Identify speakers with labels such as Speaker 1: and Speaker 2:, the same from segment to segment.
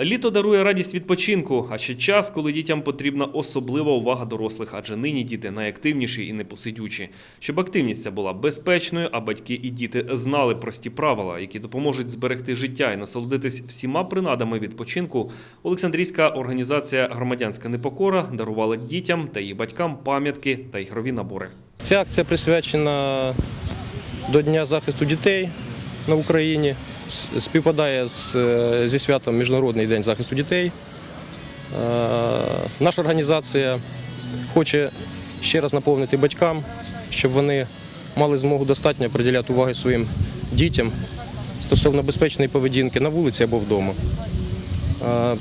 Speaker 1: Літо дарує радість відпочинку, а ще час, коли дітям потрібна особлива увага дорослих, адже нині діти найактивніші і непосидючі. Щоб активність ця була безпечною, а батьки і діти знали прості правила, які допоможуть зберегти життя і насолодитись всіма принадами відпочинку. Олександрійська організація Громадянська непокора дарувала дітям та їх батькам пам'ятки та ігрові набори.
Speaker 2: Ця акція присвячена до Дня захисту дітей на Україні. Співпадає з, е, зі святом Міжнародний день захисту дітей. Е, Наша організація хоче ще раз наповнити батькам, щоб вони мали змогу достатньо приділяти уваги своїм дітям стосовно безпечної поведінки на вулиці або вдома. Е,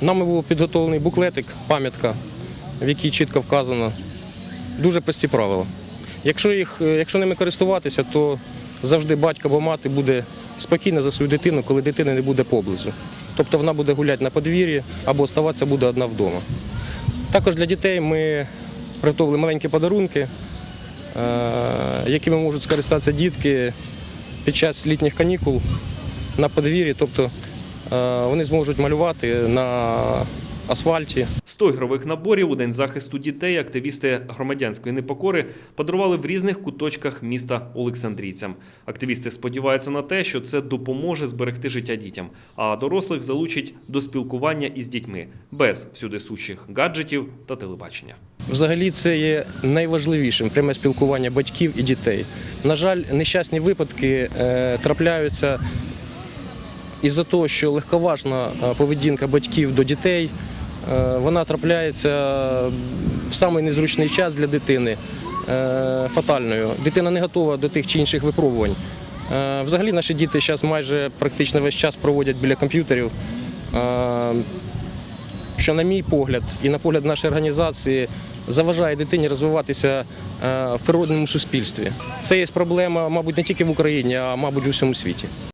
Speaker 2: Нами був підготовлений буклетик, пам'ятка, в якій чітко вказано дуже прості правила. Якщо, їх, якщо ними користуватися, то завжди батько або мати буде спокійна за свою дитину, коли дитини не буде поблизу. Тобто вона буде гуляти на подвір'ї або оставатися буде одна вдома. Також для дітей ми приготували маленькі подарунки, е, якими можуть скористатися дітки під час літніх канікул на подвір'ї. Тобто е, вони зможуть малювати на асфальті,
Speaker 1: 100 ігрових наборів у день захисту дітей активісти громадянської непокори подарували в різних куточках міста Олександрійцям. Активісти сподіваються на те, що це допоможе зберегти життя дітям, а дорослих залучить до спілкування із дітьми без всюди сущих гаджетів та телебачення.
Speaker 2: Взагалі це є найважливішим пряме спілкування батьків і дітей. На жаль, нещасні випадки е, трапляються із-за того, що легковажна е, поведінка батьків до дітей вона трапляється в самий незручний час для дитини е, фатальною. Дитина не готова до тих чи інших випробувань. Е, Взагалі наші діти зараз майже практично весь час проводять біля комп'ютерів. Е, що, на мій погляд, і на погляд нашої організації заважає дитині розвиватися е, в природному суспільстві. Це є проблема, мабуть, не тільки в Україні, а мабуть, у всьому світі.